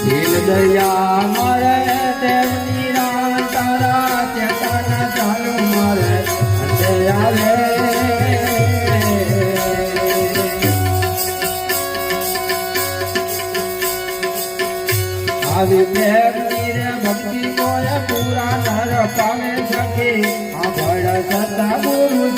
દિલ દયા મરે તેમની રા તારા ત્યાં ચાલુ મરે દયા રે આવી પ્રેમની રે ભક્તિ કોઈ પામે સખી આ ભળ સતા ગુરુ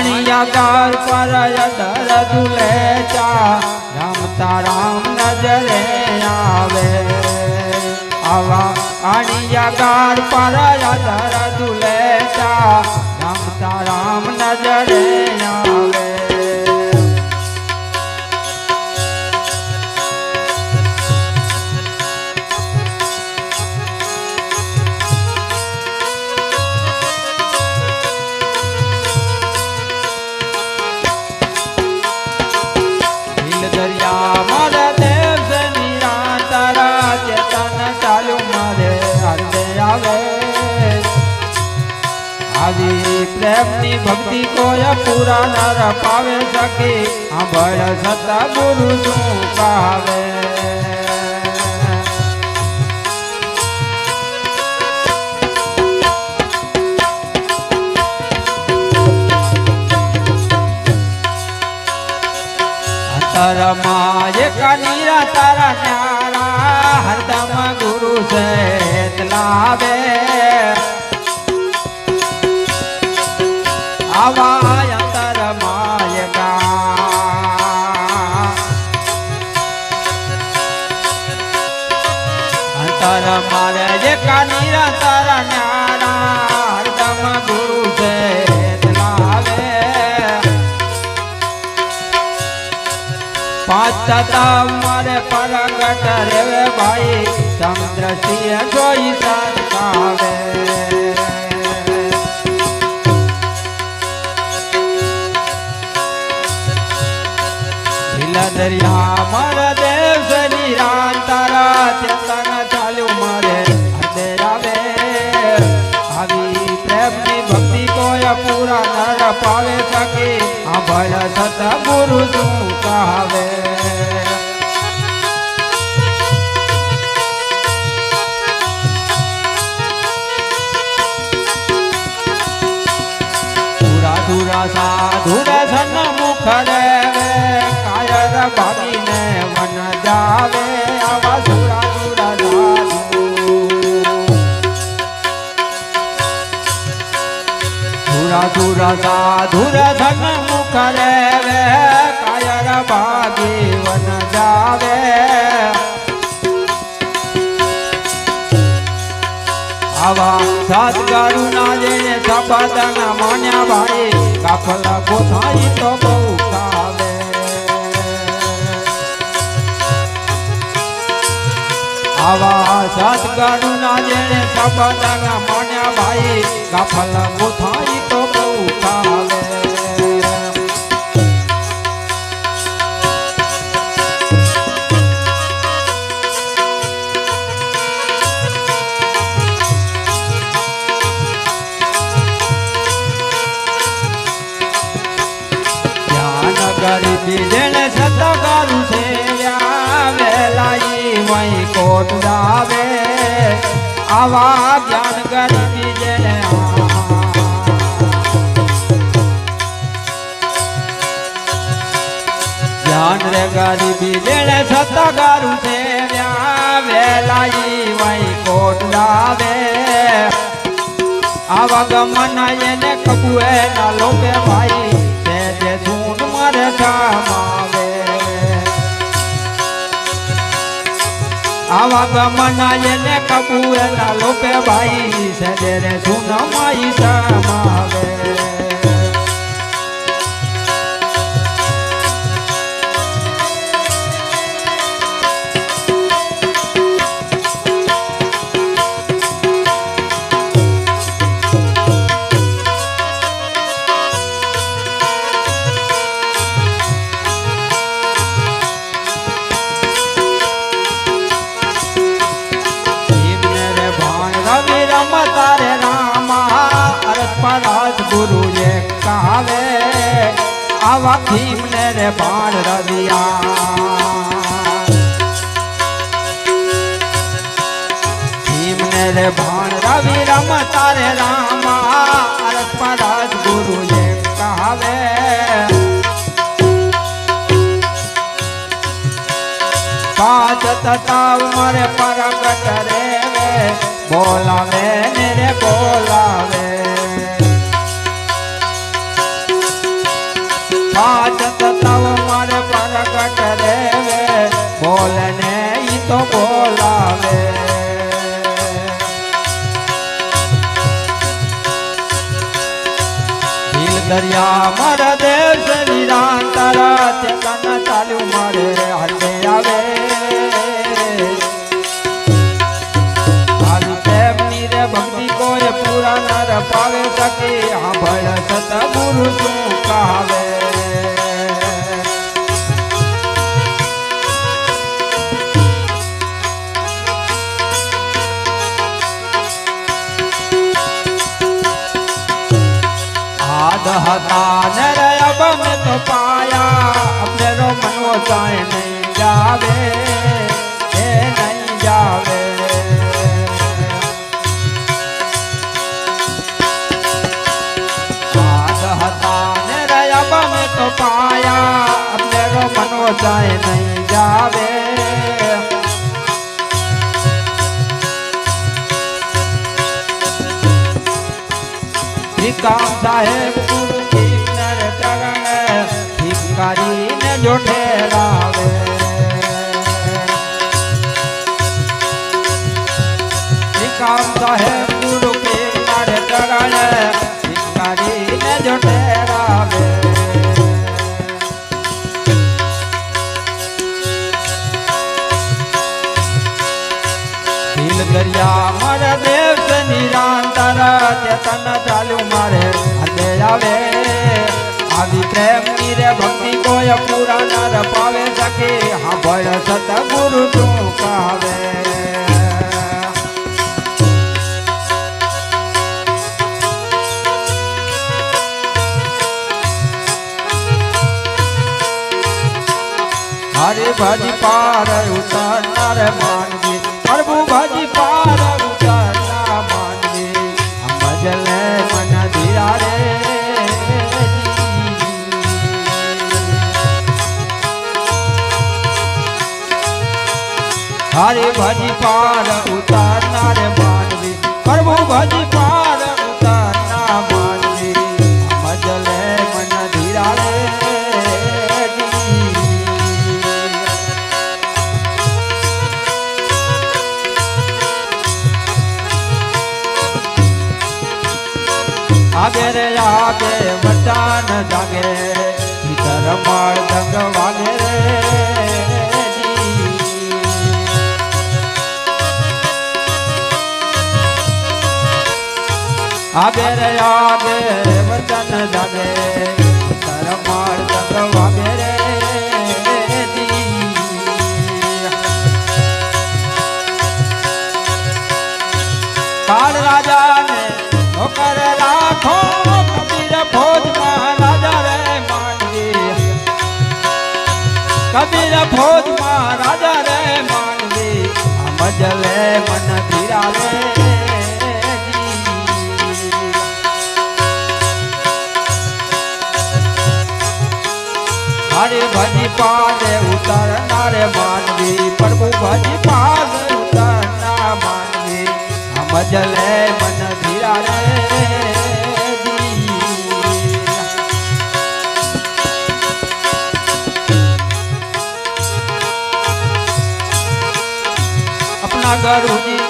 આવે પાણીયાગાર પર અધર દુલે ચા રમતા રામ નજરે આવે આવા પાણીયાગાર પર અધર દુલે ચા સાંભળ સતા ગુરુ શું કાવે અંતરમાં એક તતા મારે પરગટ રેવે ભાઈ સમદ્રષ્ટિએ જોઈ સરકાવે દરિયા મારા ધુરા ધુરા સાધુ ધુરા ધુરા સાધુર ધન મુખરે રેવે કાયર ભાગી વન જાવે. આવા સદગરુ ના જેને સપદન માન્યા ભાઈ કાફલા ગોઠાઈ તો બહુ આવા સદગરુ ના જેને સપદન માન્યા ભાઈ કાફલ ગોથાઈ તો ગરીબી જેને સતગરુ છે વેલાઈ વઈ કોટ જાવે આવા ગમન એને કબુએ ના લોકે ભાઈ તે જે ધૂન મારે કામાવે આવા ગમન એને કબુએ ના લોકે ભાઈ સજે રે ધૂન માઈ સમાવે સતગુરુ એ કહાવે આવા ખીમને રે બાણ રવિયા ભીમને રે ભાણ રવિ રમ તારે રામા અરસમાં રાજગુરુ એ કહાવે પાંચ તતાવ મારે પરગટ રે બોલાવે ને રે બોલાવે સાહેબ કિન્નર ચરણ ભિખારીને જો ઠેરાવે ભીખા સાહેબ ભક્તિ કોઈ પૂરા નર પાવે શકે સાંભળ સતગુરુ તું કાવે. હરે ભજી પાર ઉતરનાર માનવી હરે ભજી પાર ઉતારનાર માનવી. પ્રભુ ભજી પાર ઉતરનાર માનવી. મજલે મન ધીરા આગે રે, આગે વટાન જાગે. ભીતર માળ દંગ વાગે રે. આગે રે આગે વચન જાગે કરમાળ માળ દંગ વાગે રે કાળ રાજાને નોકર રાખો કબીર ફોજ મહારાજા રે માનવી કબીર ફોજ પાને ઉતારનારે માનવી પ્રભુ ભજી પાસ ઉતારના માનવી સમજ મન ધીરા રે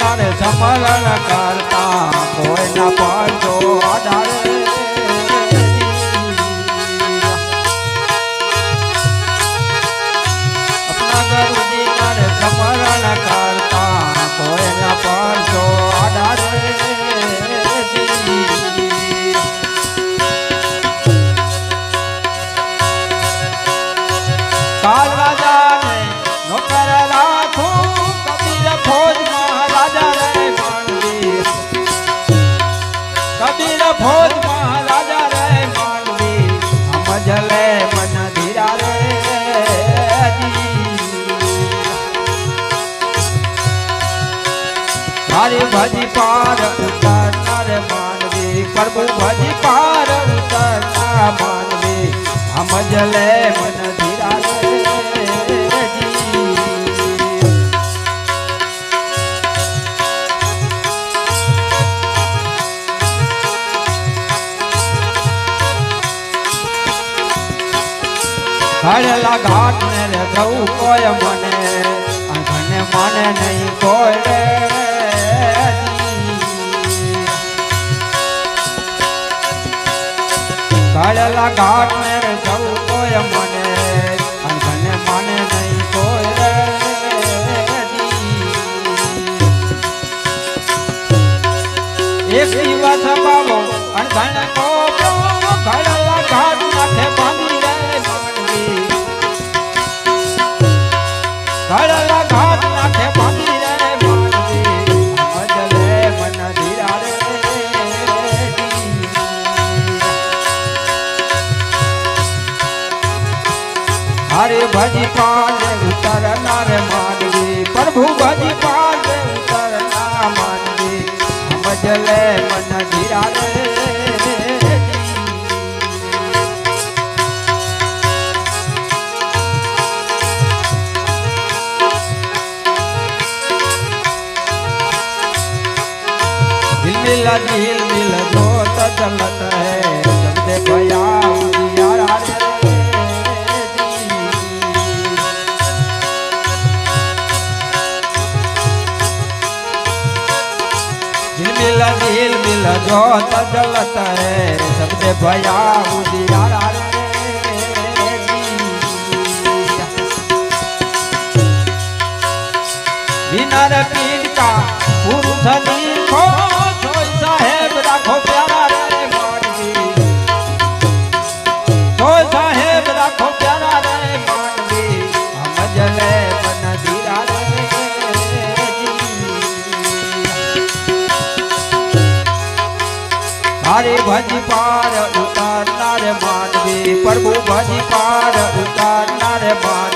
તારે સમરણ કરતા, કોઈના પાડો આધારે ભજી પાર ઉતરનાર માનવી. પ્રભુ ભજી પાર ઉતરના માનવી. સમજ લે મન હળેલા ઘાટ ને રે ગૌ કોઈ મને. મને નહીં કોઈ રે. કાળેલા ઘાટ ને રે જવું કોઈ મને. અઘને માને નહીં કોઈ એક દિવસ બાબો અણધણ કો દિલ મિલ દિલ મિલ જોત જલત હે શબ્દે ભયા ઉદિયારા રે વિનર પીર કા પુરુષ હારે ભજી પાર ઉતારનાર માનવી. પ્રભુ ભજી પાર ઉતારનાર માનવી.